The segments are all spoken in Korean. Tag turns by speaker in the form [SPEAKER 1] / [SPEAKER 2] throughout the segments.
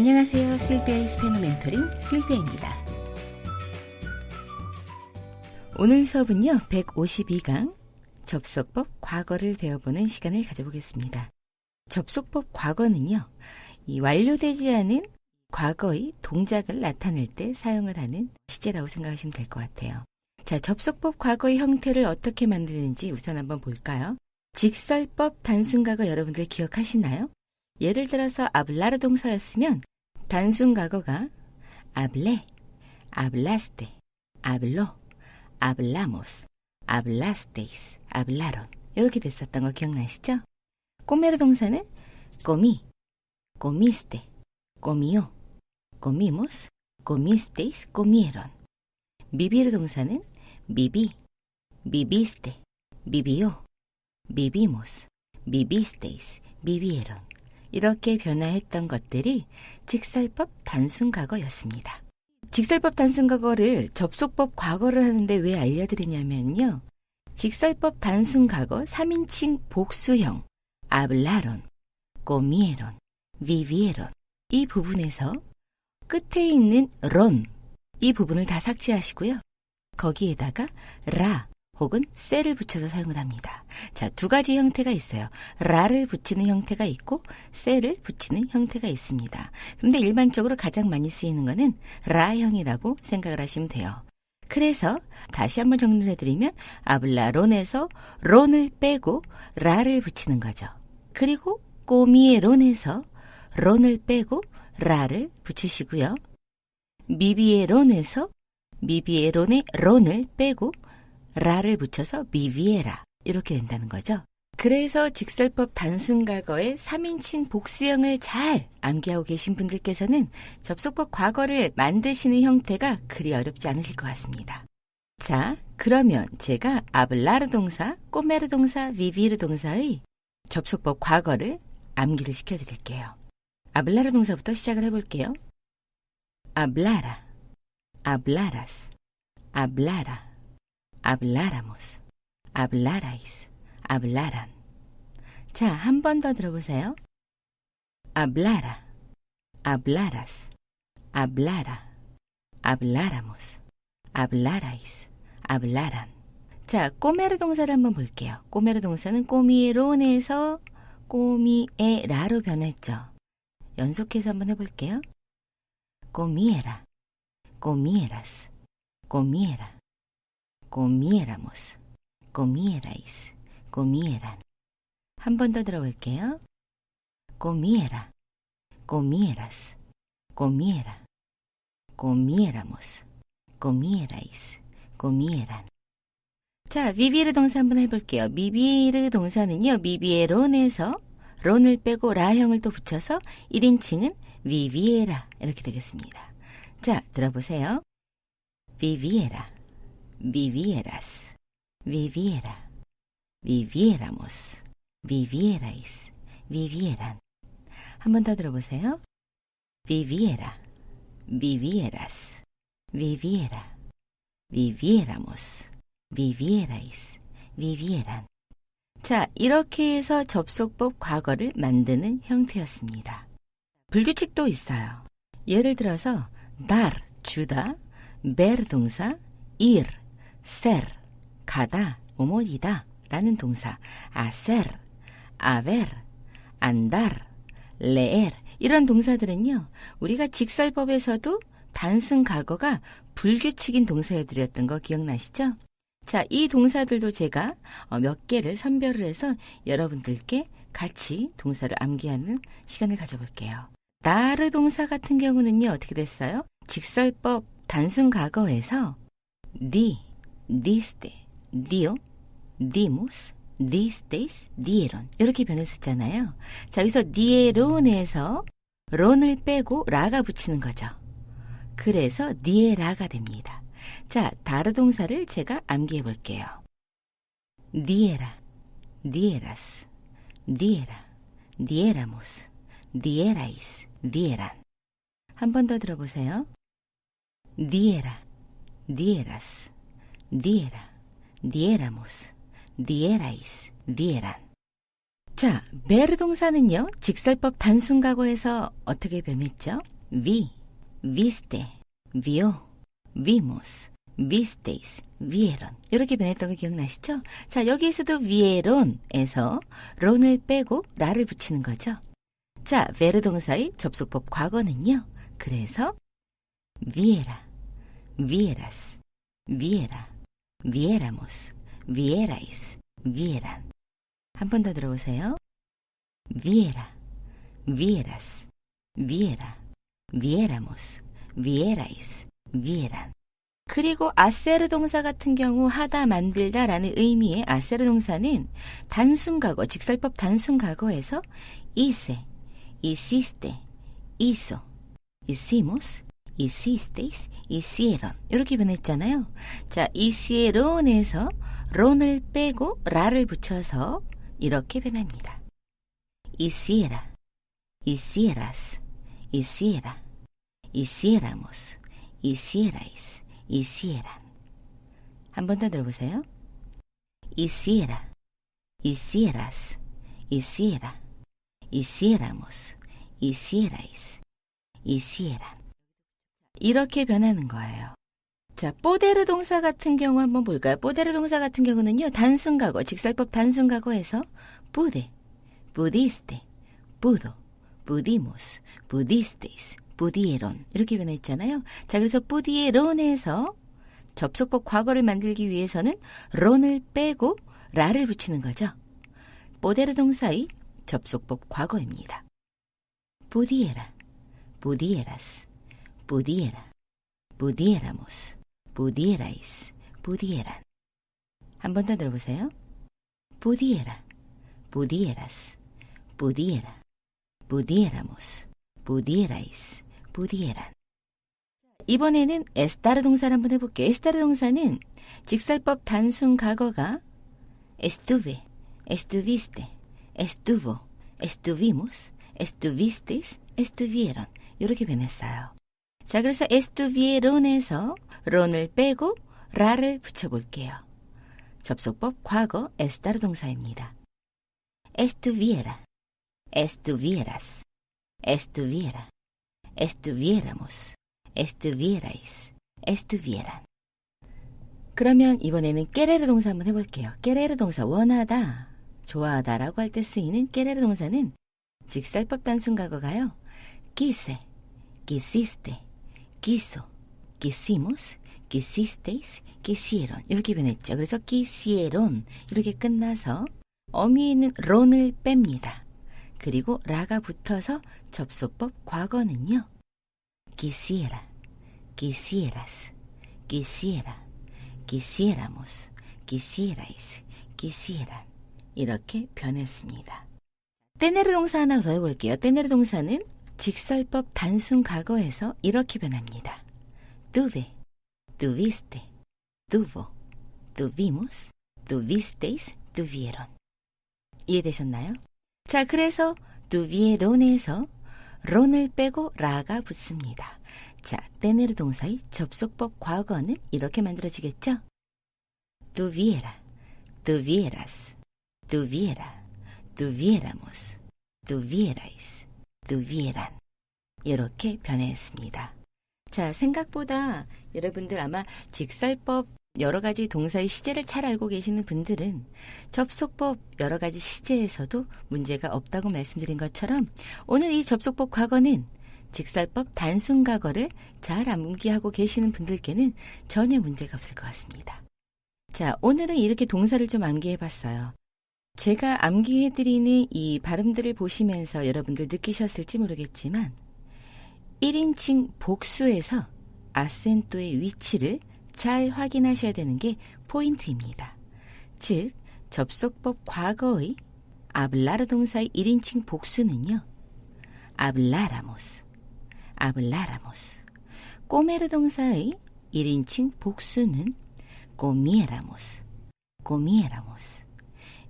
[SPEAKER 1] 안녕하세요. 실비아의 스페너 멘토링 실비아입니다. 오늘 수업은요. 152강 접속법 과거를 배워보는 시간을 가져보겠습니다. 접속법 과거는요. 이 완료되지 않은 과거의 동작을 나타낼 때 사용을 하는 시제라고 생각하시면 될 것 같아요. 자, 접속법 과거의 형태를 어떻게 만드는지 우선 한번 볼까요? 직설법 단순과거 여러분들 기억하시나요? 예를 들어서 아블라르 동사였으면 단순 과거가 아블레, 아블라스테, 아블로, 아블라모스, 아블라스테이스, 아블라론 이렇게 됐었던 거 기억나시죠? 꼬메르 동사는 꼬미, 꼬미스테, 꼬미오, 꼬미모스, 꼬미스테이스, 꼬미에론 미비르 동사는 미비, 미비스테, 미비오, 미비모스, 미비스테이스, 미비에론 이렇게 변화했던 것들이 직설법 단순 과거였습니다. 직설법 단순 과거를 접속법 과거를 하는데 왜 알려드리냐면요. 직설법 단순 과거 3인칭 복수형 아블라론, 꼬미에론, 비비에론 이 부분에서 끝에 있는 론 이 부분을 다 삭제하시고요. 거기에다가 라 혹은 셀을 붙여서 사용을 합니다. 자, 두 가지 형태가 있어요. 라를 붙이는 형태가 있고 셀을 붙이는 형태가 있습니다. 그런데 일반적으로 가장 많이 쓰이는 것은 라형이라고 생각을 하시면 돼요. 그래서 다시 한번 정리를 해드리면 아블라론에서 론을 빼고 라를 붙이는 거죠. 그리고 꼬미의 론에서 론을 빼고 라를 붙이시고요. 미비의 론에서 미비의 론의 론을 빼고 라를 붙여서 미비에라 이렇게 된다는 거죠. 그래서 직설법 단순 과거의 3인칭 복수형을 잘 암기하고 계신 분들께서는 접속법 과거를 만드시는 형태가 그리 어렵지 않으실 것 같습니다. 자, 그러면 제가 아블라르 동사, 꼬메르 동사, 비비르 동사의 접속법 과거를 암기를 시켜드릴게요. 아블라르 동사부터 시작을 해볼게요. hablara, hablaras, hablara, habláramos, hablarais, hablaran. 자, 한 번 더 들어보세요. hablara, hablaras, hablara, habláramos, hablarais, hablaran. 자, 꼬메르 동사를 한번 볼게요. 꼬메르 동사는 꼬미에론에서 꼬미에라로 변했죠. 연속해서 한번 해볼게요. comiera, comieras, comiera, comiéramos, comierais, comieran. 한 번 더 들어볼게요. comiera, comieras, comiera, comiéramos, comierais, comieran. 자, 미비르 동사 한번 해볼게요. 미비르 동사는요, 미비의 론에서 론을 빼고 라형을 또 붙여서 1인칭은 viviera 이렇게 되겠습니다. 자, 들어보세요. viviera, vivieras, viviera, viviéramos, vivierais, vivieran. 한 번 더 들어보세요. viviera, vivieras, viviera, viviéramos, vivierais, vivieran. 자, 이렇게 해서 접속법 과거를 만드는 형태였습니다. 불규칙도 있어요. 예를 들어서 dar, 주다, ber 동사, ir, ser, 가다, 오모이다 라는 동사, hacer, haber, andar, leer 이런 동사들은요. 우리가 직설법에서도 단순 과거가 불규칙인 동사여드렸던 거 기억나시죠? 자, 이 동사들도 제가 어, 몇 개를 선별을 해서 여러분들께 같이 동사를 암기하는 시간을 가져볼게요. 나르 동사 같은 경우는요, 어떻게 됐어요? 직설법 단순 과거에서 니, 니스테, 니오, 니모스, 니스테이스, 니에론 이렇게 변했었잖아요. 자, 여기서 니에론에서 론을 빼고 라가 붙이는 거죠. 그래서 니에라가 됩니다. 자, 다르 동사를 제가 암기해 볼게요. 니에라, 니에라스, 니에라, 니에라모스, 니에라이스, 니에란. 한 번 더 들어보세요. 니에라, 니에라스, 니에라, 니에라모스, 니에라이스, 니에란. 자, 베르 동사는요, 직설법 단순 과거에서 어떻게 변했죠? 위, viste, vio, vimos, visteis, vieron. 이렇게 변했던 거 기억나시죠? 자, 여기에서도 vieron에서 론을 빼고 라를 붙이는 거죠. 자, 베르 동사의 접속법 과거는요. 그래서 viera, vieras, viera, viéramos, vierais, vieran. 한 번 더 들어보세요. viera, vieras, viera, viéramos, vierais, vieran. 그리고 아세르 동사 같은 경우 하다 만들다 라는 의미의 아세르 동사는 단순 과거, 직설법 단순 과거에서 hice, hiciste, hizo, hicimos, hicisteis, hicieron 이렇게 변했잖아요. 자, hicieron에서 론을 빼고 라를 붙여서 이렇게 변합니다. hiciera, hicieras, hiciera, hiciéramos, hicierais, hicieran. 한 번 더 들어보세요. hiciera, hicieras, hiciera, hiciéramos, hicierais, hicieran. 이렇게 변하는 거예요. 자, 뽀데르 동사 같은 경우 한번 볼까요? 뽀데르 동사 같은 경우는요, 단순 과거, 직설법 단순 과거에서 pude, pudiste, pudo, pudimos, pudisteis, pudieron 이렇게 변했잖아요. 자, 그래서 pudieron에서 접속법 과거를 만들기 위해서는 론을 빼고 라를 붙이는 거죠. 뽀데르 동사의 접속법 과거입니다. pudiera, pudieras, pudiera, pudiéramos, pudierais, pudieran. 한 번 더 들어보세요. pudiera, pudieras, pudiera, pudiéramos, pudierais, pudieran. 이번에는 에스타르 동사를 한번 해볼게요. 에스타르 동사는 직설법 단순 과거가 estuve, estuviste, estuvo, estuvimos, estuvisteis, estuvieron 이렇게 변했어요. 자, 그래서 estuvieron에서 론을 빼고 라를 붙여볼게요. 접속법 과거 에스타르 동사입니다. estuviera, estuvieras, estuviera, estuviéramos, estuvierais, estuvieran. 그러면 이번에는 깨레르 동사 한번 해볼게요. 깨레르 동사 원하다, 좋아하다라고 할 때 쓰이는 깨레르 동사는 직설법 단순 과거가요. quise, quisiste, quiso, quisimos, quisisteis, quisieron 이렇게 변했죠. 그래서 quisieron 이렇게 끝나서 어미에 있는 론을 뺍니다. 그리고 라가 붙어서 접속법 과거는요. quisiera, quisieras, quisiera, quisiéramos, quisierais, quisieran 이렇게 변했습니다. 떼네르 동사 하나 더 해볼게요. 떼네르 동사는 직설법 단순 과거에서 이렇게 변합니다. tuve, tuviste, tuvo, tuvimos, tuvisteis, tuvieron. 이해되셨나요? 자, 그래서 tuvieron에서 론을 빼고 라가 붙습니다. 자, 떼네르 동사의 접속법 과거는 이렇게 만들어지겠죠? tuviera, tuvieras, tuviera, tuviéramos, tuvierais, tuvieran. 이렇게 변했습니다. 자, 생각보다 여러분들 아마 직설법 여러 가지 동사의 시제를 잘 알고 계시는 분들은 접속법 여러 가지 시제에서도 문제가 없다고 말씀드린 것처럼 오늘 이 접속법 과거는 직설법 단순 과거를 잘 암기하고 계시는 분들께는 전혀 문제가 없을 것 같습니다. 자, 오늘은 이렇게 동사를 좀 암기해 봤어요. 제가 암기해드리는 이 발음들을 보시면서 여러분들 느끼셨을지 모르겠지만 1인칭 복수에서 아센토의 위치를 잘 확인하셔야 되는 게 포인트입니다. 즉, 접속법 과거의 아블라르 동사의 1인칭 복수는요. 아블라라모스, 아블라라모스. 꼬메르 동사의 1인칭 복수는 꼬미에라모스, 꼬미에라모스.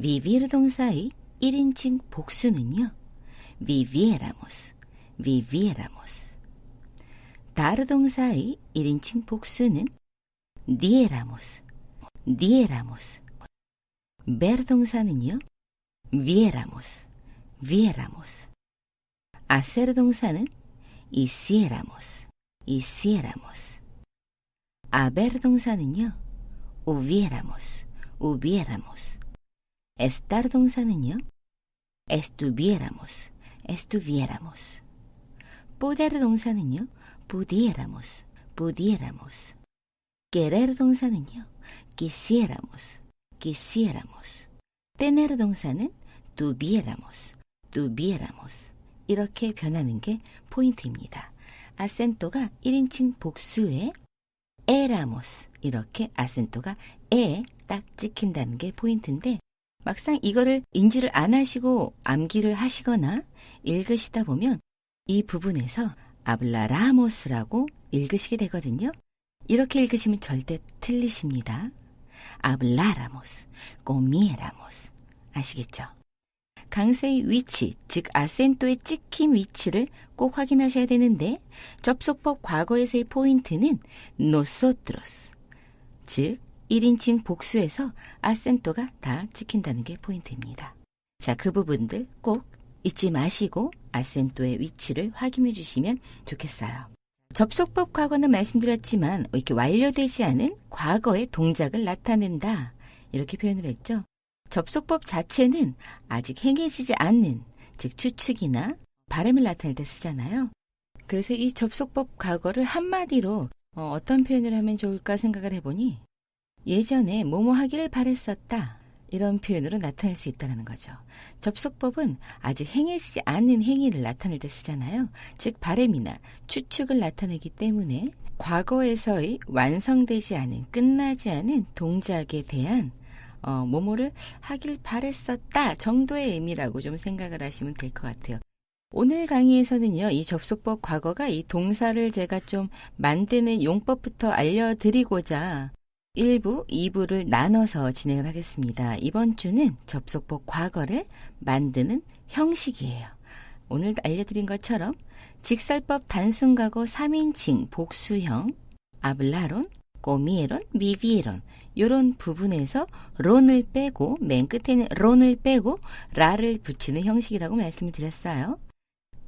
[SPEAKER 1] 비비르 동사의 1인칭 복수는요. 비비에라모스, 비비에라모스. 다르 동사의 1인칭 복수는 디에라모스, 디에라모스. 베르 동사는요. viéramos, viéramos. hacer 동사는 hiciéramos, hiciéramos. haber 동사는요, hubiéramos, hubiéramos. Estar 동사는요, estuviéramos, estuviéramos. poder 동사는요, pudiéramos, pudiéramos. querer 동사는요, quisiéramos, quisiéramos. tener 동사는 tuviéramos, tuviéramos. 이렇게 변하는 게 포인트입니다. 아센토가 1인칭 복수에 에라모스 이렇게 아센토가 에 딱 찍힌다는 게 포인트인데 막상 이거를 인지를 안 하시고 암기를 하시거나 읽으시다 보면 이 부분에서 아블라라모스라고 읽으시게 되거든요. 이렇게 읽으시면 절대 틀리십니다. 아블라라모스, 꼬미에라모스. 아시겠죠? 강세의 위치, 즉 아센토의 찍힘 위치를 꼭 확인하셔야 되는데 접속법 과거에서의 포인트는 nosotros, 즉 1인칭 복수에서 아센토가 다 찍힌다는 게 포인트입니다. 자, 그 부분들 꼭 잊지 마시고 아센토의 위치를 확인해 주시면 좋겠어요. 접속법 과거는 말씀드렸지만 이렇게 완료되지 않은 과거의 동작을 나타낸다. 이렇게 표현을 했죠. 접속법 자체는 아직 행해지지 않는, 즉 추측이나 바램을 나타낼 때 쓰잖아요. 그래서 이 접속법 과거를 한마디로 어, 떤 표현을 하면 좋을까 생각을 해보니 예전에 뭐뭐 하기를 바랬었다. 이런 표현으로 나타낼 수 있다는 거죠. 접속법은 아직 행해지지 않는 행위를 나타낼 때 쓰잖아요. 즉 바램이나 추측을 나타내기 때문에 과거에서의 완성되지 않은 끝나지 않은 동작에 대한 어, 뭐뭐를 하길 바랬었다 정도의 의미라고 좀 생각을 하시면 될 것 같아요. 오늘 강의에서는요, 이 접속법 과거가 이 동사를 제가 좀 만드는 용법부터 알려드리고자 1부, 2부를 나눠서 진행을 하겠습니다. 이번 주는 접속법 과거를 만드는 형식이에요. 오늘 알려드린 것처럼 직설법 단순과거 3인칭 복수형, 아블라론, 꼬미에론, 미비에론 요런 부분에서 론을 빼고 맨 끝에는 론을 빼고 라를 붙이는 형식이라고 말씀을 드렸어요.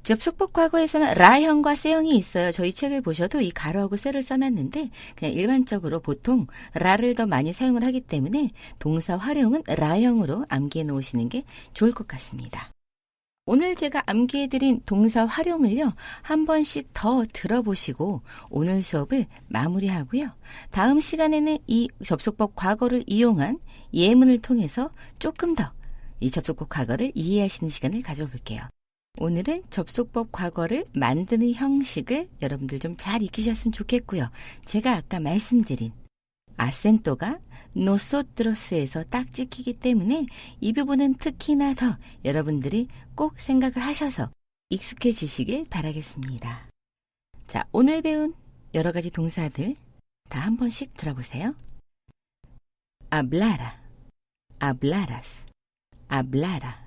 [SPEAKER 1] 접속법 과거에서는 라형과 세형이 있어요. 저희 책을 보셔도 이 가로하고 셀을 써놨는데 그냥 일반적으로 보통 라를 더 많이 사용을 하기 때문에 동사 활용은 라형으로 암기해 놓으시는 게 좋을 것 같습니다. 오늘 제가 암기해드린 동사 활용을요, 한 번씩 더 들어보시고 오늘 수업을 마무리하고요. 다음 시간에는 이 접속법 과거를 이용한 예문을 통해서 조금 더 이 접속법 과거를 이해하시는 시간을 가져볼게요. 오늘은 접속법 과거를 만드는 형식을 여러분들 좀 잘 익히셨으면 좋겠고요. 제가 아까 말씀드린 아센토가 노소트로스에서 딱 찍히기 때문에 이 부분은 특히나 더 여러분들이 꼭 생각을 하셔서 익숙해지시길 바라겠습니다. 자, 오늘 배운 여러 가지 동사들 다 한 번씩 들어보세요. hablara, hablaras, hablara,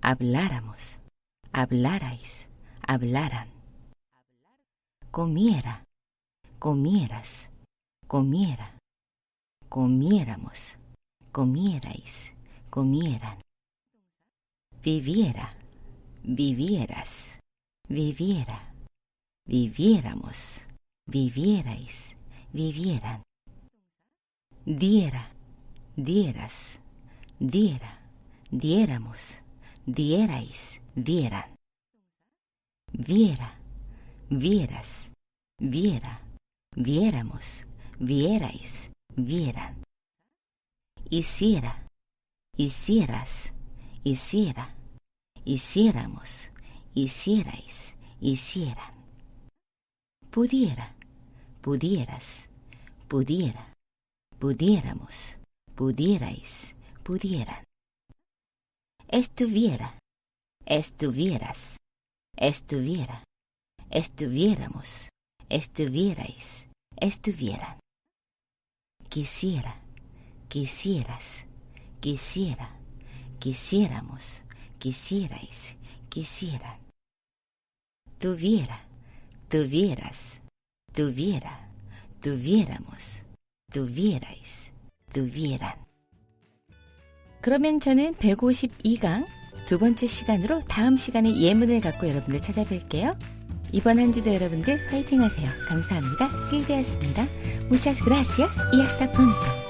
[SPEAKER 1] habláramos, hablarais, hablaran. comiera, comieras, comiera. comiéramos, comierais, comieran. Viviera, vivieras, viviera, viviéramos, vivierais, vivieran. Diera, dieras, diera, diéramos, dierais, dieran. Viera, vieras, viera, viéramos, vierais, vieran. Hiciera, hicieras, hiciera, hiciéramos, hicierais, hicieran. Pudiera, pudieras, pudiera, pudiéramos, pudierais, pudieran. Estuviera, estuvieras, estuviera, estuviéramos, estuvierais, estuvieran quisiera, quisieras, quisiera, quisiéramos, quisierais, quisieran. Tuviera, tuvieras, tuviera, tuviéramos, tuvierais, tuvieran. 그러면 저는 152강 두 번째 시간으로 다음 시간에 예문을 갖고 여러분들 찾아뵐게요. 이번 한 주도 여러분들 화이팅 하세요. 감사합니다. 실비아였습니다. Muchas gracias y hasta pronto.